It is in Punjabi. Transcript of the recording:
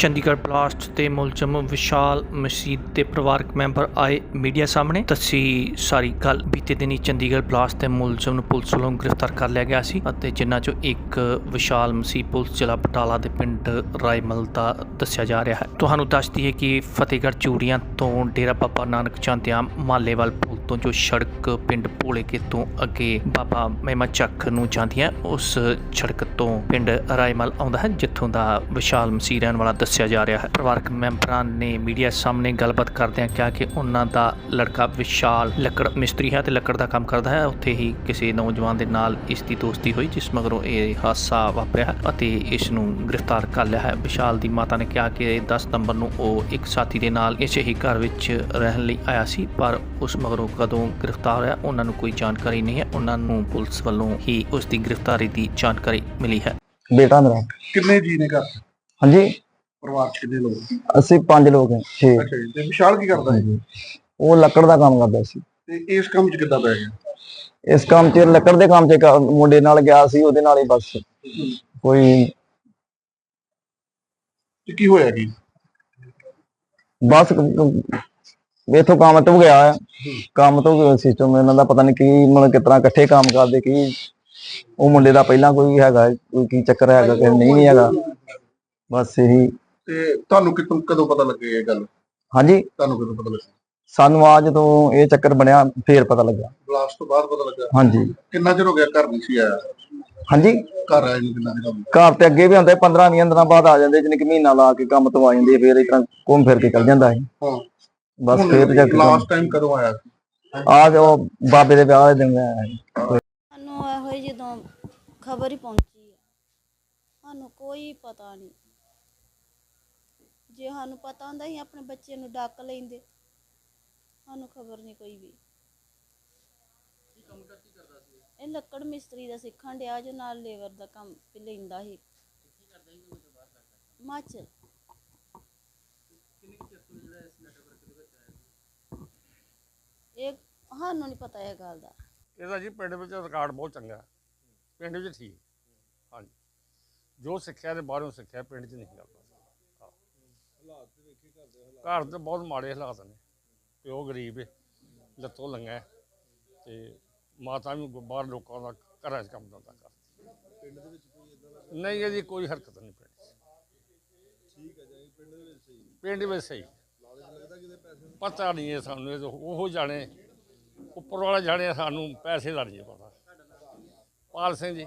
ਚੰਡੀਗੜ੍ਹ ਬਲਾਸਟ ਤੇ ਮੁਲਜ਼ਮ ਵਿਸ਼ਾਲ ਮਸੀਦ ਦੇ ਪਰਿਵਾਰਕ ਮੈਂਬਰ ਆਏ ਮੀਡੀਆ ਸਾਹਮਣੇ। ਦੱਸੀ ਸਾਰੀ ਗੱਲ। ਬੀਤੇ ਦਿਨੀ ਚੰਡੀਗੜ੍ਹ ਬਲਾਸਟ ਦੇ ਮੁਲਜ਼ਮ ਨੂੰ ਪੁਲਿਸ ਵੱਲੋਂ ਗ੍ਰਿਫਤਾਰ ਕਰ ਲਿਆ ਗਿਆ ਸੀ ਅਤੇ ਜਿਨ੍ਹਾਂ ਚੋਂ ਇੱਕ ਵਿਸ਼ਾਲ ਮਸੀਹ ਪੁਲਿਸ ਜ਼ਿਲ੍ਹਾ ਬਟਾਲਾ ਦੇ ਪਿੰਡ ਰਾਇਮਲ ਦਾ ਦੱਸਿਆ ਜਾ ਰਿਹਾ ਹੈ। ਤੁਹਾਨੂੰ ਦੱਸ ਦਈਏ ਕਿ ਫਤਿਹਗੜ੍ਹ ਚੂੜੀਆਂ ਤੋਂ ਡੇਰਾ ਬਾਬਾ ਨਾਨਕ ਚਾਂਦਿਆਂ ਮਾਲੇਵਾਲ ਪੁਲ ਤੋਂ ਜੋ ਸੜਕ ਪਿੰਡ ਭੋਲੇਕੇ ਤੋਂ ਅੱਗੇ ਬਾਬਾ ਮਹਿਮਾ ਚੱਕ ਨੂੰ ਜਾਂਦੀ ਹੈ ਉਸ ਸੜਕ ਤੋਂ ਪਿੰਡ ਰਾਇਮਲ ਆਉਂਦਾ ਹੈ, ਜਿੱਥੋਂ ਦਾ ਵਿਸ਼ਾਲ ਮਸੀਹ ਰਹਿਣ ਵਾਲਾ ਦੱਸਿਆ ਜਾ ਰਿਹਾ ਹੈ। ਪਰਿਵਾਰਕ ਮੈਂਬਰਾਂ ਨੇ ਮੀਡੀਆ ਸਾਹਮਣੇ ਗੱਲਬਾਤ ਕਰਦਿਆਂ ਕਿਹਾ ਕਿ ਉਹਨਾਂ ਦਾ ਲੜਕਾ ਵਿਸ਼ਾਲ ਲੱਕੜ ਮਿਸਤਰੀ ਹੈ ਤੇ ਲੱਕੜ ਦਾ ਕੰਮ ਕਰਦਾ ਹੈ। ਉੱਥੇ ਹੀ ਕਿਸੇ ਨੌਜਵਾਨ ਦੇ ਨਾਲ ਇਸ ਦੀ ਦੋਸਤੀ ਹੋਈ, ਜਿਸ ਮਗਰੋਂ ਇਹ ਹਾਦਸਾ ਵਾਪਰਿਆ ਅਤੇ ਇਸ ਨੂੰ ਗ੍ਰਿਫਤਾਰ ਕਰ ਲਿਆ ਹੈ। ਵਿਸ਼ਾਲ ਦੀ ਮਾਤਾ ਨੇ ਕਿਹਾ ਕਿ 10 ਸਤੰਬਰ ਨੂੰ ਉਹ ਇੱਕ ਸਾਥੀ ਦੇ ਨਾਲ ਇਸੇ ਹੀ ਘਰ ਵਿੱਚ ਰਹਿਣ ਲਈ ਆਇਆ ਸੀ, ਪਰ ਉਸ ਮਗਰੋਂ ਕਦੋਂ ਗ੍ਰਿਫਤਾਰ ਹੋਇਆ ਉਹਨਾਂ ਨੂੰ ਕੋਈ ਜਾਣਕਾਰੀ ਨਹੀਂ ਹੈ। ਉਹਨਾਂ ਨੂੰ ਪੁਲਿਸ ਵੱਲੋਂ ਹੀ ਉਸ ਦੀ ਗ੍ਰਿਫਤਾਰੀ ਦੀ ਜਾਣਕਾਰੀ ਮਿਲੀ ਹੈ। ਬੇਟਾ ਮੇਰਾ। ਕਿੰਨੇ ਜੀ ਨੇ ਘਰ? ਹਾਂਜੀ। ਪਰਿਵਾਰ ਚ ਕਿੰਨੇ ਲੋਕ? ਅਸੀਂ ਪੰਜ ਲੋਕ ਹਾਂ ਛੇ। ਅੱਛਾ ਜੀ ਤੇ ਵਿਸ਼ਾਲ ਕੀ ਕਰਦਾ ਹੈ? ਉਹ ਲੱਕੜ ਦਾ ਕੰਮ ਕਰਦਾ ਸੀ। ਤੇ ਇਸ ਕੰਮ 'ਚ ਕਿੱਦਾਂ ਪੈ ਗਿਆ? ਇਸ ਕੰਮ 'ਚ ਲੱਕੜ ਦੇ ਕੰਮ 'ਚ ਮੁੰਡੇ ਨਾਲ ਗਿਆ ਸੀ ਉਹਦੇ ਨਾਲ ਹੀ ਬਸ। ਕੋਈ ਕੀ ਹੋਇਆ ਜੀ? ਬਸ ਇਥੋਂ ਕੰਮ ਤੋਂ ਗਿਆ ਹੈ। ਕੰਮ ਤੋਂ ਸਿਸਟਮ ਇਹਨਾਂ ਦਾ ਪਤਾ ਨਹੀਂ ਕੀ ਮਤਲਬ ਕਿਤਨਾ ਇਕੱਠੇ ਕੰਮ ਕਰਦੇ ਕੀ ਉਹ ਮੁੰਡੇ ਦਾ ਪਹਿਲਾਂ ਕੋਈ ਹੈਗਾ ਕੋਈ ਕੀ ਚੱਕਰ ਹੈਗਾ ਕਿ ਨਹੀਂ ਵੀ ਹੈਗਾ। ਬਸ ਇਹੀ। ਤੇ ਤੁਹਾਨੂੰ ਕਿਤੋਂ ਕਦੋਂ ਪਤਾ ਲੱਗੇ ਇਹ ਗੱਲ? ਹਾਂਜੀ। ਤੁਹਾਨੂੰ ਕਦੋਂ ਪਤਾ ਲੱਗਾ? ਸਾਨੂੰ ਆ ਜਦੋਂ ਇਹ ਚੱਕਰ ਬਣਿਆ ਫੇਰ ਪਤਾ ਲੱਗਾ। ਬਲਾਸਟ ਤੋਂ ਬਾਅਦ ਪਤਾ ਲੱਗਾ? ਹਾਂਜੀ। ਕਿੰਨਾ ਚਿਰ ਹੋ ਗਿਆ ਘਰ ਨਹੀਂ ਸੀ ਆਇਆ? ਹਾਂਜੀ। ਘਰ ਆਏ ਨੂੰ ਕਿੰਨਾ ਚਿਰ ਹੋ ਘਰ ਤੇ ਅੱਗੇ ਵੀ ਹੁੰਦੇ 15 20 ਦਿਨਾਂ ਬਾਅਦ ਆ ਜਾਂਦੇ ਜਿਵੇਂ ਕਿ ਮਹੀਨਾ ਲਾ ਕੇ ਕੰਮ ਤੋਂ ਆ ਜਾਂਦੇ ਫਿਰ ਇਸ ਤਰ੍ਹਾਂ ਘੁੰਮ ਫਿਰ ਕੇ ਚੱਲ ਜਾਂਦਾ ਸੀ। ਹਾਂ। ਬਸ ਫਿਰ ਜਾ ਕੇ ਲਾਸਟ ਟਾਈਮ ਕਦੋਂ ਆਇਆ ਸੀ? ਆ ਜੋ ਬਾਬੇ ਦੇ ਵਿਆਹ ਦੇ ਦਿਨ ਆਇਆ ਸੀ। ਸਾਨੂੰ ਇਹੋ ਹੀ ਜਦੋਂ ਖਬਰ ਹੀ ਪਹੁੰਚੀ ਹੈ ਸਾਨੂੰ ਕੋਈ ਪਤਾ ਨਹੀਂ। ਜੇ ਸਾਨੂੰ ਪਤਾ ਹੁੰਦਾ ਸੀ ਆਪਣੇ ਬੱਚੇ ਨੂੰ ਡੱਕ ਲੈਂਦੇ। ਸਾਨੂੰ ਖਬਰ ਨਹੀਂ ਕੋਈ ਵੀ। ਇਹ ਲੱਕੜ ਮਿਸਤਰੀ ਦਾ ਸਿੱਖਣ ਡਿਆ ਜੋ ਨਾਲ ਲੇਬਰ ਦਾ ਕੰਮ ਵੀ ਲੈਂਦਾ ਸੀ। ਹਿਮਾਚਲ ਇਹ ਸਾਨੂੰ ਨਹੀਂ ਪਤਾ ਇਹ ਗੱਲ ਦਾ। ਇਹਦਾ ਜੀ ਪਿੰਡ ਵਿੱਚ ਰਿਕਾਰਡ ਬਹੁਤ ਚੰਗਾ ਹੈ। ਪਿੰਡ ਵਿੱਚ ਠੀਕ ਹਾਂਜੀ। ਜੋ ਸਿੱਖਿਆ ਤੇ ਬਾਹਰੋਂ ਸਿੱਖਿਆ ਪਿੰਡ 'ਚ ਨਹੀਂ ਕਰਦਾ ਹਾਲਾਤ ਤੇ ਵੇਖੀ ਘਰ ਦੇ ਬਹੁਤ ਮਾੜੇ ਹਾਲਾਤ ਨੇ। ਪਿਓ ਗਰੀਬ ਹੈ ਲੱਤੋਂ ਲੰਗਾ ਹੈ ਤੇ ਮਾਤਾ ਵੀ ਬਾਹਰ ਲੋਕਾਂ ਦਾ ਘਰਾਂ 'ਚ ਕੰਮ ਕਰਦੀ ਪਿੰਡ ਦੇ ਵਿੱਚ ਕੋਈ ਇਦਾਂ ਨਹੀਂ ਇਹਦੀ ਕੋਈ ਹਰਕਤ ਨਹੀਂ ਪਿੰਡ 'ਚ। ਠੀਕ ਹੈ ਜੀ ਪਿੰਡ ਦੇ ਵਿੱਚ ਸਹੀ ਪਿੰਡ ਵਿੱਚ ਸਹੀ ਪਤਾ ਨਹੀਂ ਹੈ ਸਾਨੂੰ ਇਹ ਤਾਂ ਉਹ ਜਾਣੇ ਉੱਪਰ ਵਾਲਾ ਜਾਣੇ ਸਾਨੂੰ ਪੈਸੇ ਦਾ ਨਹੀਂ ਪਤਾ। ਪਾਲ ਸਿੰਘ ਜੀ।